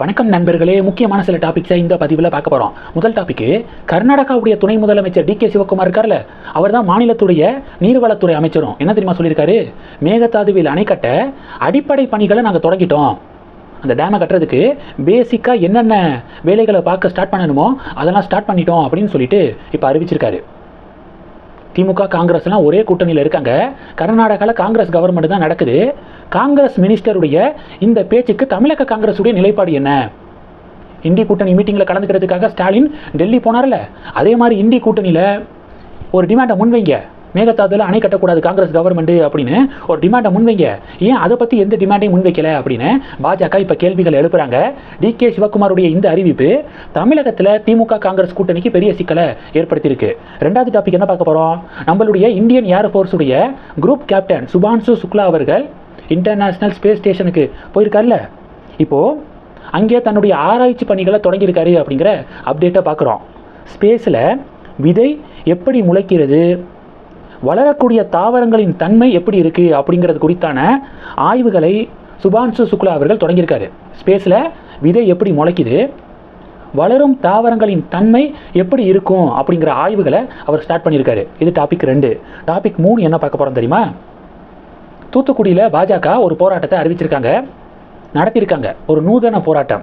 வணக்கம் நண்பர்களே முக்கியமான சில டாபிக்ஸை இந்த பதிவில் பார்க்க போகிறோம் முதல் டாபிக்கு கர்நாடகாவுடைய துணை முதலமைச்சர் டி கே சிவகுமார் இருக்கார்ல அவர் தான் மாநிலத்துடைய நீர்வளத்துறை அமைச்சரும். என்ன தெரியுமா சொல்லியிருக்காரு? மேகதாதுவில் அணை கட்ட அடிப்படை பணிகளை நாங்கள் தொடங்கிட்டோம். அந்த டேமை கட்டுறதுக்கு பேசிக்காக என்னென்ன வேலைகளை பார்க்க ஸ்டார்ட் பண்ணணுமோ அதெல்லாம் ஸ்டார்ட் பண்ணிட்டோம் அப்படின்னு சொல்லிட்டு இப்போ அறிவிச்சிருக்காரு. திமுக காங்கிரஸ்லாம் ஒரே கூட்டணியில் இருக்காங்க. கர்நாடகாவில் காங்கிரஸ் கவர்மெண்ட் தான் நடக்குது. காங்கிரஸ் மினிஸ்டருடைய இந்த பேச்சுக்கு தமிழக காங்கிரஸுடைய நிலைப்பாடு என்ன? இந்தி கூட்டணி மீட்டிங்கில் கலந்துக்கிறதுக்காக ஸ்டாலின் டெல்லி போனார்ல. அதே மாதிரி இந்தி கூட்டணியில் ஒரு டிமாண்டை முன்வைங்க. மேகதாதுல அணை கட்டக்கூடாது காங்கிரஸ் கவர்மெண்ட் அப்படின்னு ஒரு டிமாண்டை முன்வைங்க. ஏன் அதை பற்றி எந்த டிமாண்டையும் முன்வைக்கல அப்படின்னு பாஜக இப்போ கேள்விகள் எழுப்புறாங்க. டி கே சிவகுமாருடைய இந்த அறிவிப்பு தமிழகத்தில் திமுக காங்கிரஸ் கூட்டணிக்கு பெரிய சிக்கலை ஏற்படுத்தியிருக்கு. ரெண்டாவது டாபிக் என்ன பார்க்க போகிறோம் நம்மளுடைய இந்தியன் ஏர் ஃபோர்ஸுடைய குரூப் கேப்டன் சுபான்சு சுக்லா அவர்கள் இன்டர்நேஷ்னல் ஸ்பேஸ் ஸ்டேஷனுக்கு போயிருக்காருல்ல. இப்போது அங்கே தன்னுடைய ஆராய்ச்சி பணிகளை தொடங்கியிருக்காரு அப்படிங்கிற அப்டேட்டை பார்க்குறோம். ஸ்பேஸில் விதை எப்படி முளைக்கிறது? வளரக்கூடிய தாவரங்களின் தன்மை எப்படி இருக்குது அப்படிங்கிறது குறித்தான ஆய்வுகளை சுபான்சு சுக்லா அவர்கள் தொடங்கியிருக்காரு. ஸ்பேஸில் விதை எப்படி முளைக்குது வளரும் தாவரங்களின் தன்மை எப்படி இருக்கும் அப்படிங்கிற ஆய்வுகளை அவர் ஸ்டார்ட் பண்ணியிருக்காரு. இது டாபிக் ரெண்டு. டாபிக் மூணு என்ன பார்க்க போகிறோம் தெரியுமா? தூத்துக்குடியில் பாஜக ஒரு போராட்டத்தை அறிவிச்சிருக்காங்க நடத்தியிருக்காங்க. ஒரு நூதன போராட்டம்.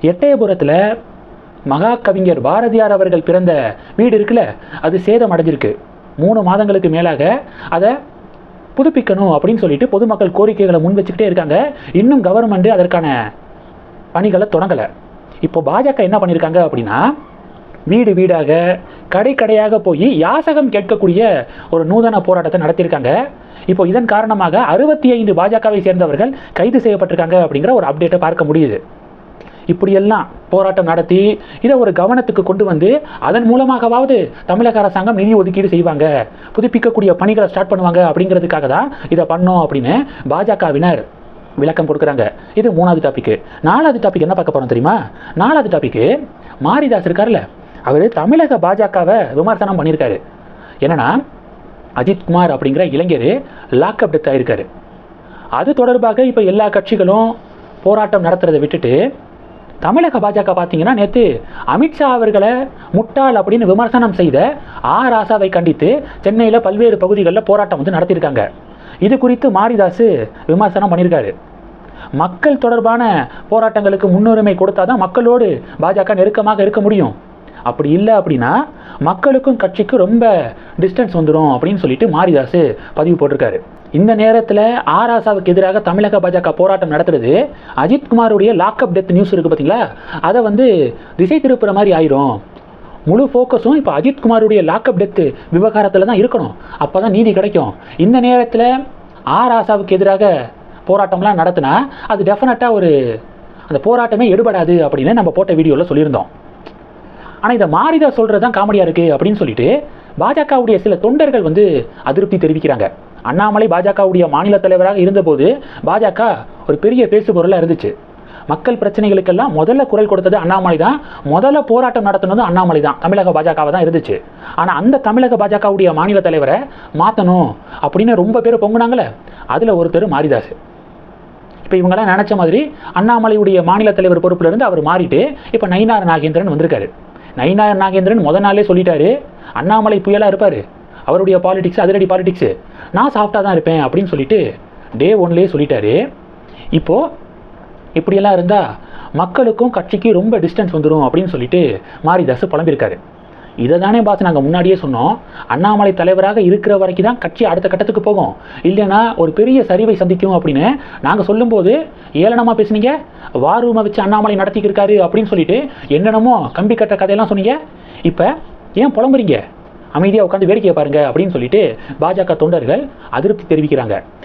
எட்டயபுரத்தில் மகா கவிஞர் பாரதியார் அவர்கள் பிறந்த வீடு இருக்குல்ல அது சேதம் அடைஞ்சிருக்கு. மூணு மாதங்களுக்கு மேலாக அதை புதுப்பிக்கணும் அப்படின்னு சொல்லிட்டு பொதுமக்கள் கோரிக்கைகளை முன் வச்சுக்கிட்டே இருக்காங்க. இன்னும் கவர்மெண்ட் அதற்கான பணிகளை தொடங்கலை. இப்போ பாஜக என்ன பண்ணியிருக்காங்க அப்படின்னா வீடு வீடாக கடை கடையாக போய் யாசகம் கேட்கக்கூடிய ஒரு நூதன போராட்டத்தை நடத்தியிருக்காங்க. இப்போ இதன் காரணமாக அறுபத்தி ஐந்து பாஜகவை சேர்ந்தவர்கள் கைது செய்யப்பட்டிருக்காங்க அப்படிங்கிற ஒரு அப்டேட்டை பார்க்க முடியுது. இப்படியெல்லாம் போராட்டம் நடத்தி இதை ஒரு கவனத்துக்கு கொண்டு வந்து அதன் மூலமாகவாவது தமிழக அரசாங்கம் நிதி ஒதுக்கீடு செய்வாங்க. புதுப்பிக்கக்கூடிய பணிகளை ஸ்டார்ட் பண்ணுவாங்க அப்படிங்கிறதுக்காக தான் இதை பண்ணோம் அப்படின்னு பாஜகவினர் விளக்கம் கொடுக்குறாங்க. இது மூணாவது டாபிக் நாலாவது டாபிக் என்ன பார்க்க போகிறோம் தெரியுமா? நாலாவது டாபிக்கு மாரிதாஸ் இருக்கார்ல அவர் தமிழக பாஜகவை விமர்சனம் பண்ணியிருக்காரு. என்னன்னா அஜித்குமார் அப்படிங்கிற இளைஞர் லாக்அப் டெத் ஆகிருக்காரு அது தொடர்பாக இப்போ எல்லா கட்சிகளும் போராட்டம் நடத்துறதை விட்டுட்டு தமிழக பாஜக பார்த்தீங்கன்னா நேற்று அமித்ஷா அவர்களை முட்டாள் அப்படின்னு விமர்சனம் செய்த ஆ ராசாவை கண்டித்து சென்னையில் பல்வேறு பகுதிகளில் போராட்டம் வந்து நடத்தியிருக்காங்க. இது குறித்து மாரிதாஸ் விமர்சனம் பண்ணியிருக்காரு. மக்கள் தொடர்பான போராட்டங்களுக்கு முன்னுரிமை கொடுத்தா தான் மக்களோடு பாஜக நெருக்கமாக இருக்க முடியும். அப்படி இல்லை அப்படின்னா மக்களுக்கும் கட்சிக்கும் ரொம்ப டிஸ்டன்ஸ் வந்துடும் அப்படின்னு சொல்லிட்டு மாரிதாஸ் பதிவு போட்டிருக்காரு. இந்த நேரத்தில் ஆராசாவுக்கு எதிராக தமிழக பாஜக போராட்டம் நடத்துறது அஜித்குமாருடைய லாக்அப் டெத் நியூஸ் இருக்குது பார்த்தீங்களா அதை வந்து திசை திருப்புற மாதிரி ஆயிரும். முழு ஃபோக்கஸும் இப்போ அஜித்குமாருடைய லாக்அப் டெத்து விவகாரத்தில் தான் இருக்கணும். அப்போ தான் நீதி கிடைக்கும். இந்த நேரத்தில் ஆராசாவுக்கு எதிராக போராட்டம்லாம் நடத்தினா அது டெஃபினட்டாக ஒரு அந்த போராட்டமே எடுபடாது அப்படின்னு நம்ம போட்ட வீடியோவில் சொல்லியிருந்தோம். ஆனால் இதை மாறிதா சொல்கிறது தான் காமெடியாக இருக்குது அப்படின்னு சொல்லிட்டு பாஜகவுடைய சில தொண்டர்கள் வந்து அதிருப்தி தெரிவிக்கிறாங்க. அண்ணாமலை பாஜகவுடைய மாநில தலைவராக இருந்தபோது பாஜக ஒரு பெரிய பேசு பொருளாக இருந்துச்சு. மக்கள் பிரச்சனைகளுக்கெல்லாம் முதல்ல குரல் கொடுத்தது அண்ணாமலை தான். முதல்ல போராட்டம் நடத்தினது அண்ணாமலை தான். தமிழக பாஜகவை தான் இருந்துச்சு. ஆனால் அந்த தமிழக பாஜகவுடைய மாநில தலைவரை மாற்றணும் அப்படின்னு ரொம்ப பேர் பொங்குனாங்களே. அதில் ஒருத்தர் மாரிதாஸ். இப்போ இவங்கெல்லாம் நினச்ச மாதிரி அண்ணாமலையுடைய மாநில தலைவர் பொறுப்பிலிருந்து அவர் மாறிட்டு இப்போ நயினார் நாகேந்திரன் வந்திருக்காரு. நயினார் நாகேந்திரன் முத நாளே சொல்லிட்டாரு. அண்ணாமலை புயலாக இருப்பார். அவருடைய பாலிடிக்ஸ் அதிரடி பாலிடிக்ஸு நான் சாஃப்டாக தான் இருப்பேன் அப்படின்னு சொல்லிட்டு டே ஒன்லேயே சொல்லிட்டாரு. இப்போது இப்படியெல்லாம் இருந்தால் மக்களுக்கும் கட்சிக்கும் ரொம்ப டிஸ்டன்ஸ் வந்துடும் அப்படின்னு சொல்லிட்டு மாரிதாஸ் புலம்பியிருக்காரு. இதை தானே பார்த்து நாங்கள் முன்னாடியே சொன்னோம். அண்ணாமலை தலைவராக இருக்கிற வரைக்கும் தான் கட்சி அடுத்த கட்டத்துக்கு போகும். இல்லைன்னா ஒரு பெரிய சரிவை சந்திக்கும் அப்படின்னு நாங்கள் சொல்லும்போது ஏளனமாக பேசுனீங்க? வார் ரூமை வச்சு அண்ணாமலை நடத்திக்கிருக்காரு அப்படின்னு சொல்லிட்டு என்னென்னமோ கம்பி கட்ட கதையெல்லாம் சொன்னீங்க. இப்போ ஏன் புலம்புறீங்க? அமைதியாக உட்காந்து வேடிக்கையை பாருங்க அப்படின்னு சொல்லிட்டு பாஜக தொண்டர்கள் அதிருப்தி தெரிவிக்கிறாங்க.